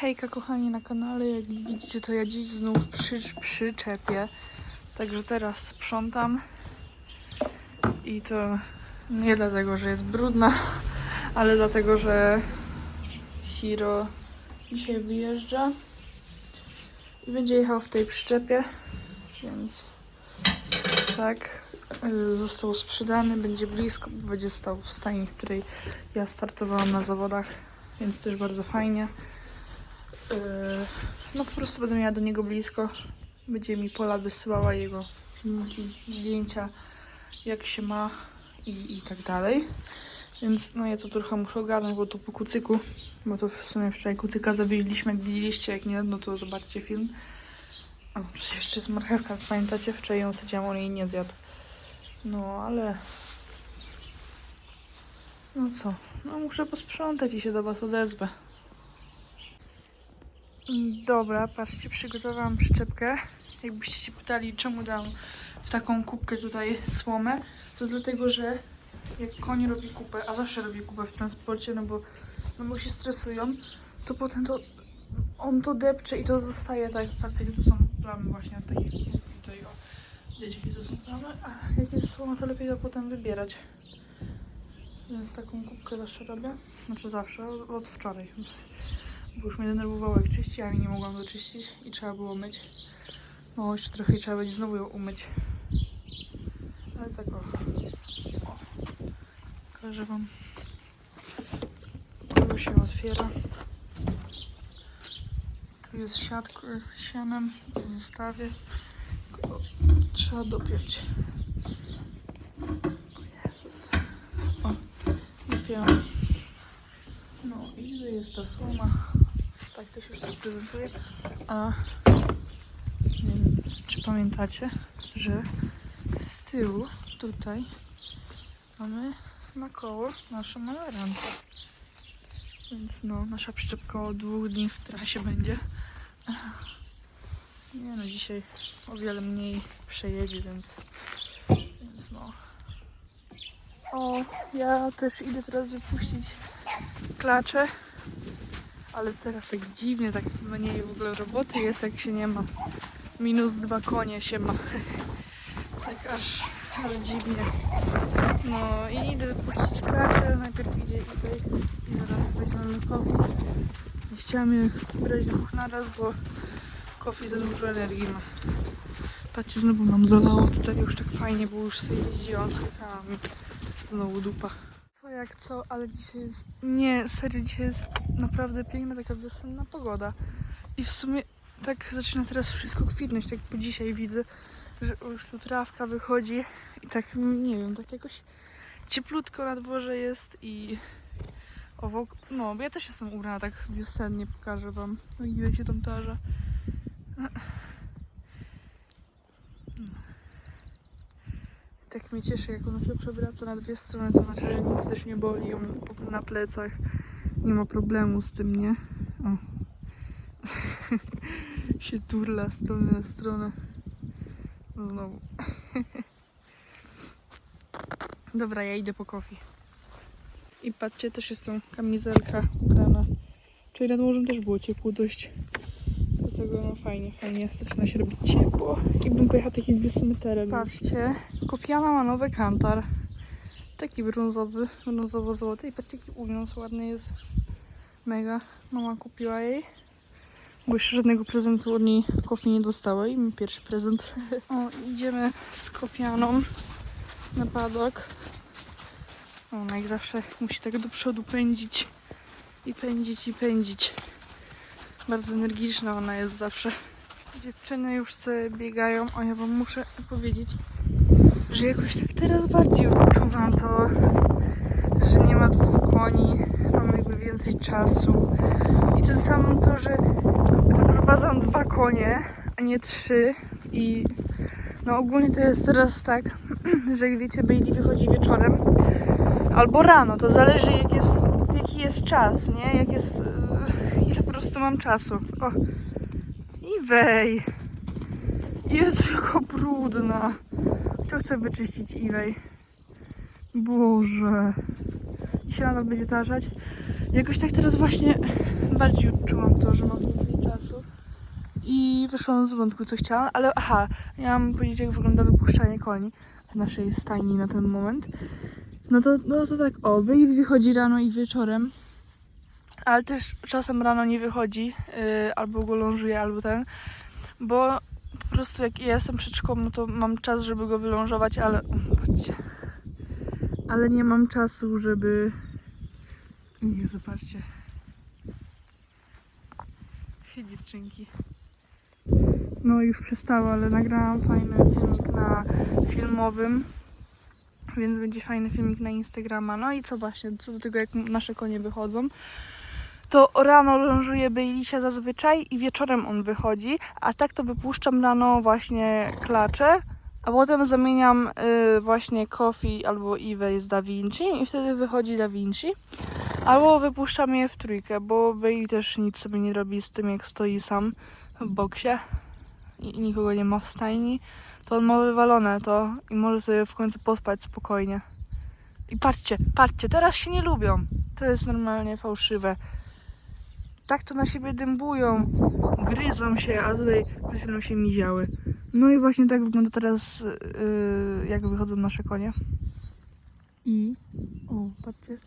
Hejka kochani na kanale, jak widzicie to ja dziś znów przy, przyczepię. Także teraz sprzątam i to nie dlatego, że jest brudna, ale dlatego, że Hiro dzisiaj wyjeżdża i będzie jechał w tej przyczepie, więc tak, został sprzedany, będzie blisko, bo będzie stał w stajni, w której ja startowałam na zawodach, więc też bardzo fajnie. Yy, no po prostu będę miała do niego blisko. Będzie mi Pola wysyłała jego zdjęcia, jak się ma i, i tak dalej. Więc no ja to trochę muszę ogarnąć, bo to po kucyku, bo to w sumie wczoraj kucyka zawieźliśmy, jak widzieliście, jak nie, no to zobaczcie film. O, jeszcze jest marchewka, pamiętacie? Wczoraj ją sadziłam, on jej nie zjadł. No, ale... No co? No muszę posprzątać i się do was odezwę. Dobra, patrzcie, przygotowałam przyczepkę. Jakbyście się pytali, czemu dam w taką kubkę tutaj słomę, to dlatego, że jak koń robi kupę, a zawsze robi kupę w transporcie, no bo, no bo się stresują, to potem to on to depcze i to zostaje tak, patrzcie, tu są plamy właśnie od takich kubek i tutaj, o, wiecie, jakie to są plamy, a jak jest słoma, to lepiej to potem wybierać. Więc taką kubkę zawsze robię, znaczy zawsze, od wczoraj. Bo już mnie denerwowało jak czyściłam i nie mogłam doczyścić i trzeba było myć. No jeszcze trochę trzeba będzie znowu ją umyć. Ale tak o. Pokażę wam. Tu się otwiera. Tu jest siatko sianem, co zostawię. Tylko Trzeba dopiąć. O Jezus. O, dopięłam. No i tu jest ta słoma. Tak to się już tak prezentuje. A nie wiem, czy pamiętacie, że z tyłu tutaj mamy na koło naszą malerankę. Więc no, nasza przyczepka od dwóch dni w trasie będzie. Nie no, dzisiaj o wiele mniej przejedzie, więc, więc no. O, ja też idę teraz wypuścić klacze. Ale teraz tak dziwnie, tak mniej w ogóle roboty jest, jak się nie ma. Minus dwa konie się ma. tak aż, aż dziwnie. No i idę wypuścić klacze. Najpierw idzie eBay i zaraz weźmiemy kofi. Nie chciałam je brać dwóch naraz, bo kofi za dużo energii ma. Patrzcie, znowu nam zalało tutaj już tak fajnie, bo już sobie jeździłam z kakami. Znowu dupa. Co jak co, ale dzisiaj jest... Nie, serio, dzisiaj jest naprawdę piękna taka wiosenna pogoda. I w sumie tak zaczyna teraz wszystko kwitnąć, tak po dzisiaj widzę, że już tu trawka wychodzi i tak, nie wiem, tak jakoś cieplutko na dworze jest i owok... No, bo ja też jestem ubrana tak wiosennie, pokażę wam. No ile się tam tarza. Tak mnie cieszy, jak ona się przewraca na dwie strony, to znaczy, że nic też nie boli po- na plecach. Nie ma problemu z tym, nie? O. się turla strony na stronę. Znowu. Dobra, ja idę po kofi. I patrzcie, też jest tą kamizelka ubrana. Czyli nad morzem też było ciepło dość. Dlatego no fajnie, fajnie. Zaczyna się robić ciepło. I bym pojechała taki wiosenny teren. Patrzcie, Kofiana ma nowy kantar. Taki brązowy, brązowo-złoty. I patrzcie, jaki uwiązł ładny jest. Mega. Mama kupiła jej. Bo jeszcze żadnego prezentu od niej Kofi nie dostała. I mój pierwszy prezent. O, idziemy z Kofianą na padok. Ona jak zawsze musi tak do przodu pędzić. I pędzić, i pędzić. Bardzo energiczna ona jest zawsze. Dziewczyny już sobie biegają, a ja wam muszę powiedzieć, że jakoś tak teraz bardziej odczuwam to, że nie ma dwóch koni, mamy jakby więcej czasu. I tym samym to, że wyprowadzam dwa konie, a nie trzy i no ogólnie to jest teraz tak, że jak wiecie, Bailey wychodzi wieczorem albo rano, to zależy jak jest, jaki jest czas, nie? Jak jest, yy, ile po prostu mam czasu. O, i wej. Jezu, jaka brudna. Kto chce wyczyścić Iwej? Boże. Siano będzie tarzać. Jakoś tak teraz właśnie bardziej odczułam to, że mam więcej czasu. I wyszłam z wątku, co chciałam, ale aha, miałam powiedzieć, jak wygląda wypuszczanie koni w naszej stajni na ten moment. No to, no to tak, o, Bailey wychodzi rano i wieczorem, ale też czasem rano nie wychodzi, yy, albo go lążuje, albo ten, bo po prostu jak ja jestem przed szkołą, no to mam czas, żeby go wylążować, ale, patrzcie, ale nie mam czasu, żeby, nie, zobaczcie, się dziewczynki. No już przestało, ale nagrałam fajny filmik na filmowym, więc będzie fajny filmik na Instagrama. No i co właśnie, co do tego jak nasze konie wychodzą, to rano lążuję Bejlisia zazwyczaj i wieczorem on wychodzi, a tak to wypuszczam rano właśnie klacze, a potem zamieniam y, właśnie Kofi albo Iwę z Da Vinci i wtedy wychodzi Da Vinci. Albo wypuszczam je w trójkę, bo Bailey też nic sobie nie robi z tym jak stoi sam w boksie i nikogo nie ma w stajni, to on ma wywalone to i może sobie w końcu pospać spokojnie. I patrzcie, patrzcie, teraz się nie lubią. To jest normalnie fałszywe. Tak to na siebie dębują, gryzą się, a tutaj przed chwilą się miziały. No i właśnie tak wygląda teraz, yy, jak wychodzą nasze konie. I, o, patrzcie,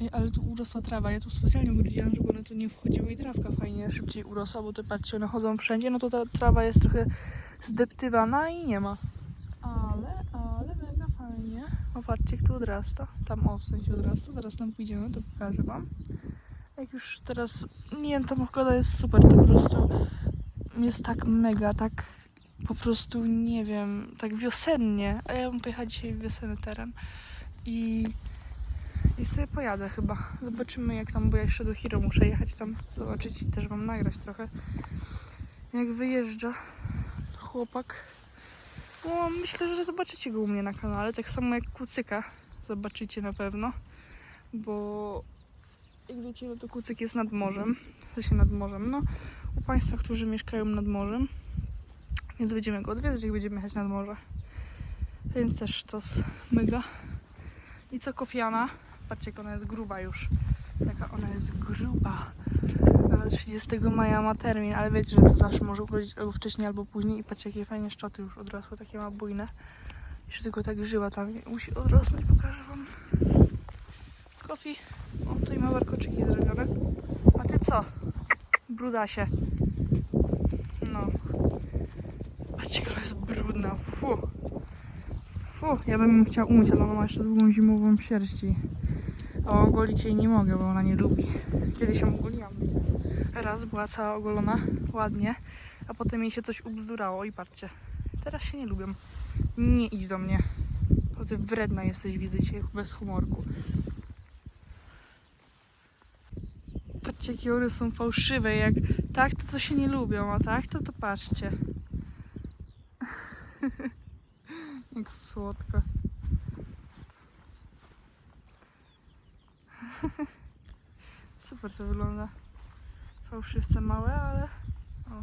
Ej, ale tu urosła trawa. Ja tu specjalnie ugrodziłam, żeby one tu nie wchodziły i trawka fajnie szybciej urosła, bo te patrzcie, one chodzą wszędzie, no to ta trawa jest trochę zdeptywana i nie ma. Ale, ale mega fajnie. O, patrzcie, jak tu odrasta. Tam, o, w sensie odrasta. Zaraz tam pójdziemy, to pokażę wam. Jak już teraz, nie wiem, ta pogoda jest super, to po prostu jest tak mega, tak po prostu, nie wiem, tak wiosennie. A ja bym pojechać dzisiaj wiosenny teren. I i sobie pojadę chyba. Zobaczymy jak tam, bo ja jeszcze do Hiro muszę jechać tam, zobaczyć i też wam nagrać trochę. Jak wyjeżdża chłopak. No, myślę, że zobaczycie go u mnie na kanale, tak samo jak kucyka. Zobaczycie na pewno, bo jak wiecie, no to kucyk jest nad morzem. W sensie nad morzem, no. U Państwa, którzy mieszkają nad morzem. Więc będziemy go odwiedzać, jak będziemy jechać nad morze. Więc też sztos mega. I co Kofiana? Patrzcie, jak ona jest gruba już. Jaka ona jest gruba. Na 30 maja ma termin, ale wiecie, że to zawsze może urodzić albo wcześniej, albo później. I patrzcie, jakie fajnie szczoty już odrosły, takie ma bujne. Jeszcze tylko tak żyła tam musi odrosnąć, pokażę wam. Kofi. O, tutaj ma warkoczyki zrobione. A ty co? Brudasie. No. Patrzcie, ona jest brudna. Fu. Fu, ja bym ją chciała umyć, ale ona ma jeszcze długą zimową sierści. A ogolić jej nie mogę, bo ona nie lubi. Kiedyś ją ogoliłam. Raz była cała ogolona, ładnie, a potem jej się coś ubzdurało i patrzcie. Teraz się nie lubią. Nie idź do mnie. Bo ty wredna jesteś, widzę cię bez humorku. Patrzcie, jakie one są fałszywe. Jak tak, to to się nie lubią, a tak, to to patrzcie. Jak słodko. Super to wygląda. Fałszywce małe, ale. O.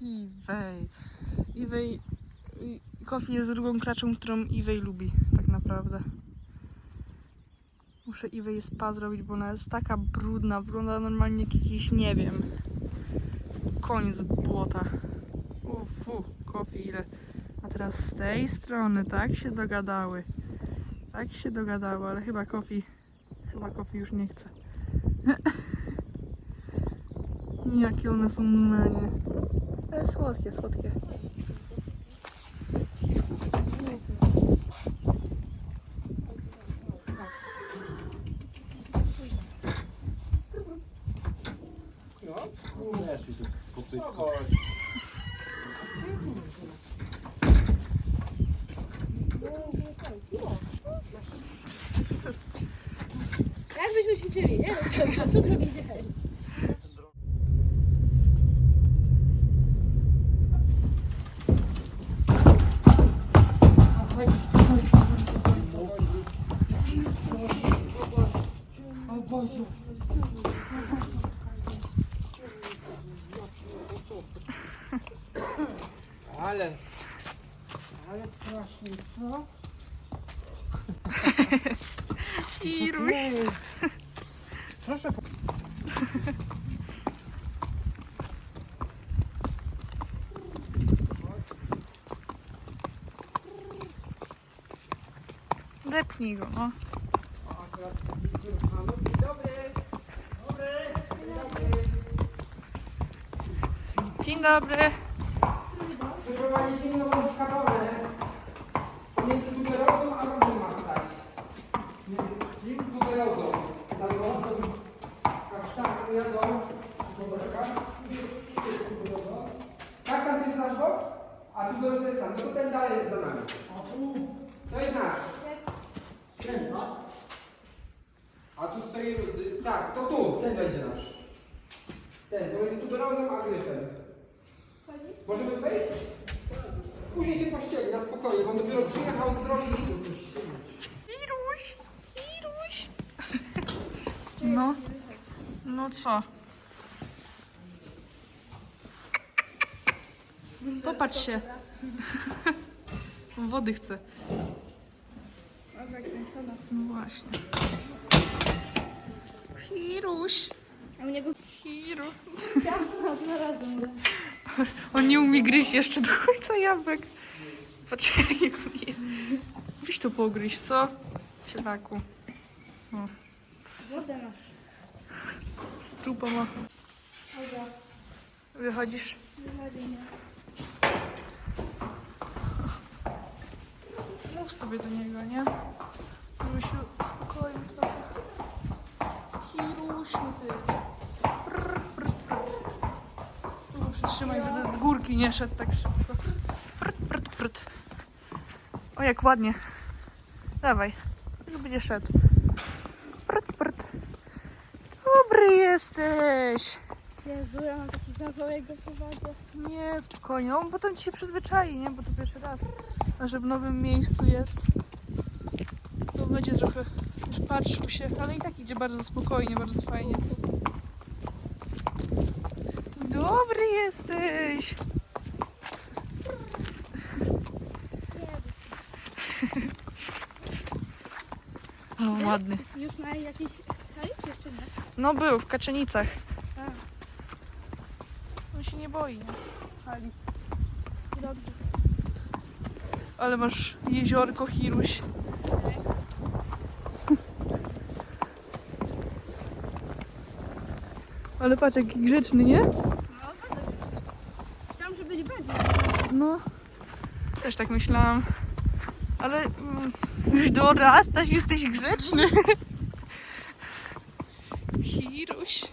Iwej. Iwej. Kofi jest drugą klaczą, którą Iwej lubi, tak naprawdę. Muszę Iwej spa zrobić, bo ona jest taka brudna. Wygląda normalnie jak jakiś, nie wiem, z błota. Ufu, Kofi, ile. A teraz z tej strony, tak się dogadały. Tak się dogadały, ale chyba Kofi, chyba Kofi już nie chce. Jakie one są normalnie. Ale słodkie, słodkie. head. Depnij go, no. Dzień dobry. A ma stać. Jadą. Tak, tam jest nasz boks, a tuberoza jest tam. No to ten dalej jest za nami. To jest nasz. Tak, to tu, ten będzie nasz. Ten, pomiędzy tuberozą a gryfem. Możemy wejść? Później się pościeli, na spokojnie, bo on dopiero przyjechał z drogi. Hiruś, Hiruś. No, no co? Popatrz się. Wody chce. No właśnie. Hiruś. A u niego Hiru. razy. mówię. On nie umie gryźć jeszcze do końca jabłek. Patrz jak je. Weź to pogryź, co? Cielaku. Wodę masz. Strupa ma. Dobra, Wychodzisz? wychodzi mnie. Mów sobie do niego, nie? Hirusiu, spokojnie trochę. Hirusiu, ty. Prr, prr, prr. Tu żeby z górki nie szedł tak szybko. Prt, prt, prt. O, jak ładnie. Dawaj, już będzie szedł. Prt, prt. Dobry jesteś. Jezu, ja mam taki zawał, prowadzę. Nie, spokojnie. On potem ci się przyzwyczai, nie? Bo to pierwszy raz. A że w nowym miejscu jest, to będzie trochę patrzył się, ale i tak idzie bardzo spokojnie, bardzo fajnie. Dobry jesteś! O, ładny. Już na jakiejś hali czy jeszcze nie? No był, w Kaczenicach. A, On się nie boi, nie? Ali. dobrze. Ale masz jeziorko, Hiruś. Ale patrz, jaki grzeczny, nie? No. Chciałam, żeby być bardziej. No. Też tak myślałam. Ale mm, już dorastasz, jesteś grzeczny. Hiruś.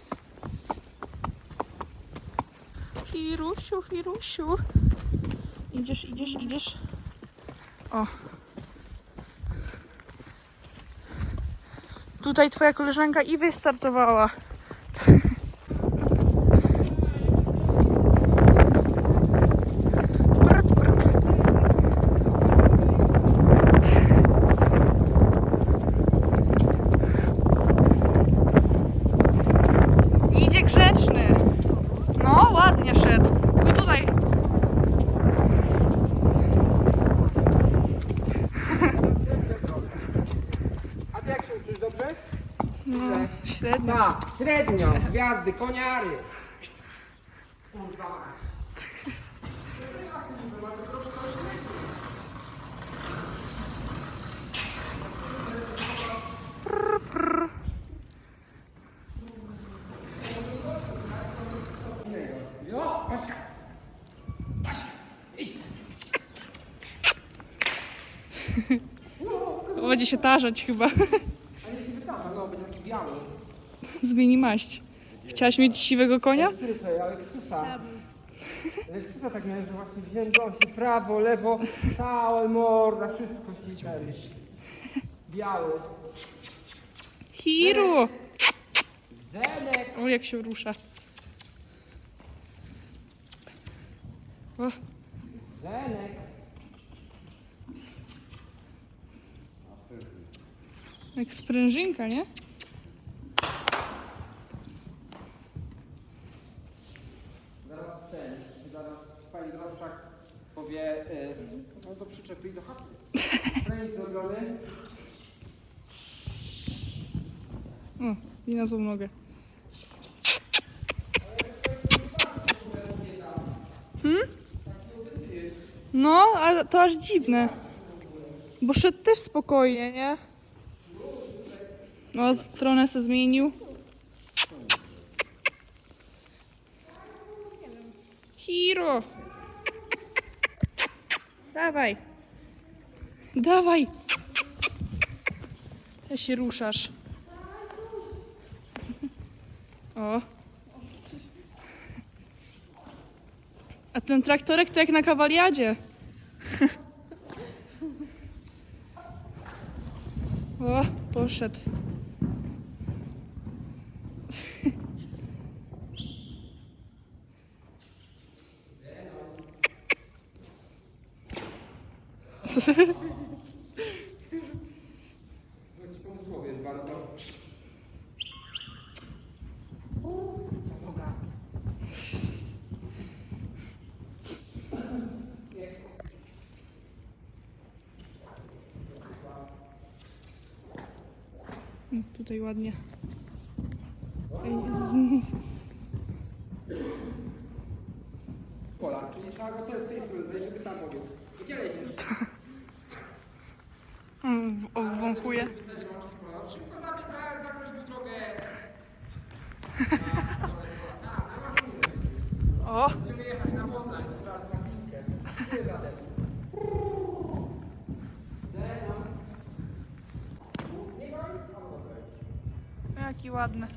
Hirusiu, Hirusiu. Idziesz, idziesz, idziesz. O. Tutaj twoja koleżanka i wystartowała. Prt, prt. Idzie grzeczny. No, ładnie szedł. Tylko tutaj. A ty jak się uczysz, dobrze? No, średnio. Ma, średnio, gwiazdy, koniary. Kurwa mać. Się tarzać chyba. A nie się wydawa, no, będzie taki biały. Zmieni maść. Chciałaś mieć siwego konia? Który to ja, Lexusa. Lexusa tak miałem, że właśnie wziąłem go się prawo, lewo, całe morda, wszystko się ten. Biały. Hiru! Zenek. O, jak się rusza. O, Zenek. Jak sprężynka, nie? Zaraz ten, zaraz pani Droszczak powie, y, no do przyczepy i do chaty. Trening zrobiony. O, i na złą nogę. Hmm? No, ale to aż dziwne. Bo szedł też spokojnie, nie? No, stronę se zmienił. Hiro! Dawaj! Dawaj! Ja się ruszasz. O. A ten traktorek to jak na kawaliadzie. O, poszedł. Jakiś pomysłowiec bardzo. Noga. Mm, Tutaj ładnie. Pola, czyli trzeba go z tej strony zejść, żeby tam pobiegł. Gdzie leziesz? Mm, w- Obwąchuje. Pisać rączki, Pola. Szybko zabij, za, zakręć w drogę. O! Będziemy jechać na Poznań, teraz na chwilkę. Gdzie zatem? Zenon. Nie goń? O, dobra już. Jaki ładny.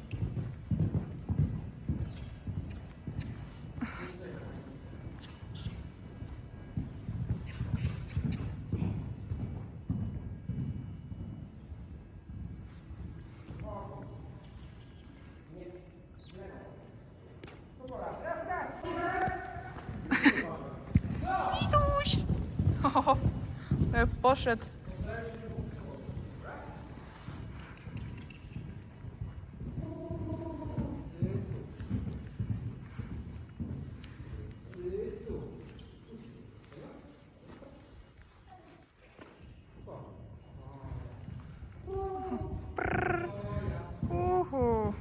No Pola, raz, raz. Iduś! O, jak poszedł. Prrr. Uhu.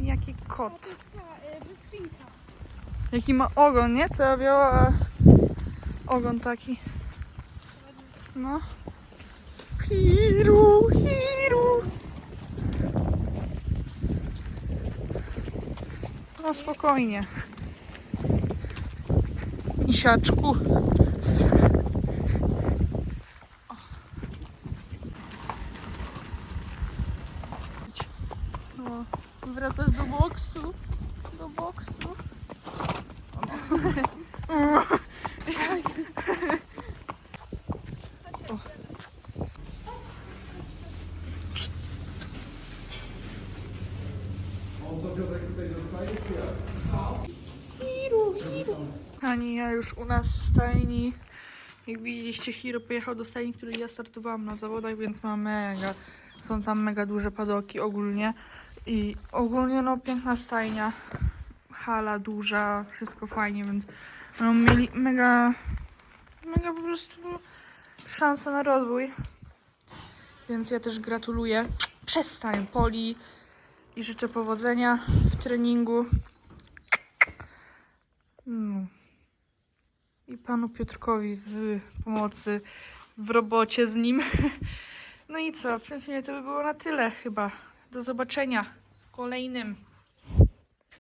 Jaki kot. Jaki ma ogon, nie? Cała biała, a ogon taki. No. Hiru, hiru. No spokojnie. Misiaczku. No, wracasz do boksu. Do boksu. Hiru, Hiru. Ani ja już u nas w stajni. Jak widzieliście, Hiro pojechał do stajni, której ja startowałam na zawodach, więc ma mega. Są tam mega duże padoki ogólnie. I ogólnie no piękna stajnia. Hala duża, wszystko fajnie, więc no, mieli mega, mega po prostu szansę na rozwój. Więc ja też gratuluję. Przestań Poli i życzę powodzenia w treningu. No. I panu Piotrkowi w pomocy w robocie z nim. No i co, w tym filmie to by było na tyle chyba. Do zobaczenia w kolejnym.